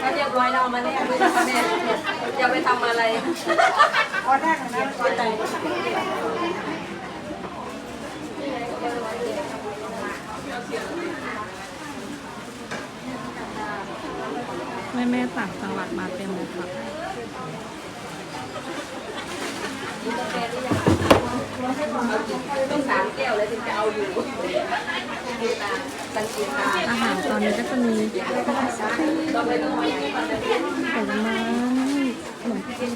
ถ้าเรียบร้อยเอามาแลกด้วยนะคะแม่อย่าไปทำอะไรแม่แม่ๆต่างจังหวัดมาเต็มเลยค่ะ ต้ อามแก้วถึงจะเอาอยู่สังเกตตาอาหารตอนนี้ก็จะมีไอศครีมาผลไม้ขนมจี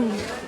น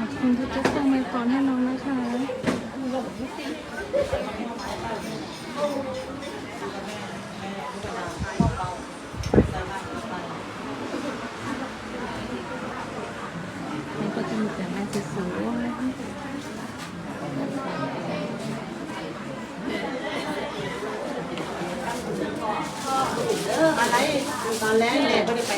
ขอบคุณที่ทุกคนมาพรให้น้องนะคะ มันก็จะมีแต่แม่สวยๆ ตอนแรก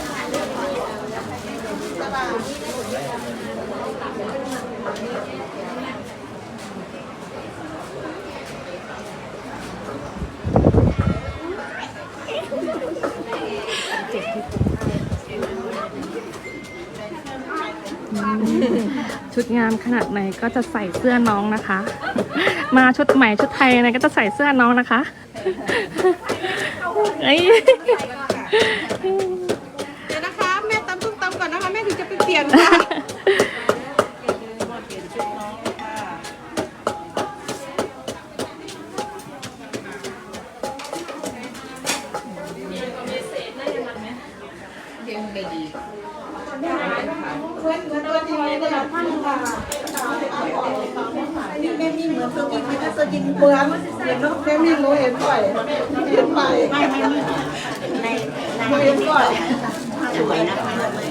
ชุดงามขนาดไหนก็จะใส่เสื้อน้องนะคะ มาชุดใหม่ชุดไทยอะไรก็จะใส่เสื้อน้องนะคะ เอ้ย แม่ถึงจะไปเปลี่ยนค่ะแม่มีเหมือนตัวจริงไหมคะตัวจริงเหมือนเห็นเนาะแม่มีหนูเห็นบ่อยเห็นบ่อยไม่ไม่ไม่ในในเห็นบ่อยสวยนะคะ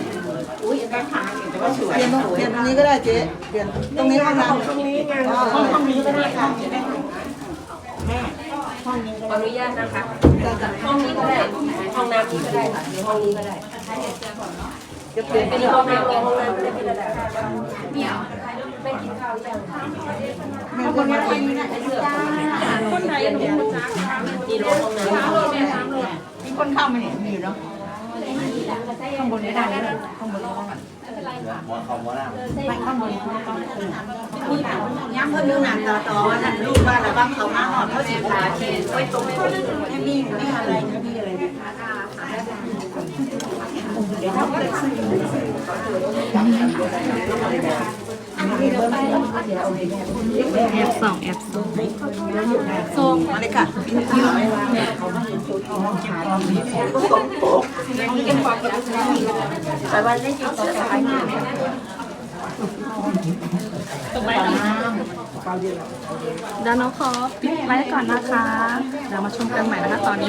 แม่ค้าเห็นแต่ว่าสวยเปลี่ยนเปลี่ยนตรงนี้ก็ได้เจ๊เปลี่ยนตรงนี้ห้องน้ำตรงนี้ไงห้องห้องนี้ก็ได้ค่ะแม่ขออนุญาตนะคะห้องนี้ก็ได้ห้องน้ำนี้ก็ได้ค่ะหรือห้องนี้ก็ได้จะเปลี่ยนเป็นห้องน้ำรองห้องน้ำก็ได้เป็นระดับเดี่ยวไม่กินข้าวยังแม่คนนี้คนนี้นะเสื้อคนไหนหนูจ้ามีรถห้องน้ำมีคนเข้ามาเนี่ยมีเนาะ ข้างบนไม่ได้เลยข้างบนร้องแบบมองคำว่าน้ำไปข้างบนเขาต้องมีหนังย้ำเพิ่มเรื่องหนังต่อต่อนั่นลูกว่าแล้วบ้างเขามาหอดเขาสิบาเชนไว้ตรงไม่มีไม่อะไรไม่มีอะไรเดี๋ยวเขาก็เลยซื้อ แอบสองแอบสองส่งมาเลยค่ะแต่วันนี้กินต่อจากไหนเดี๋ยวน้องขอปิดไว้ก่อนนะคะเดี๋ยวมาชมกันใหม่นะคะตอนนี้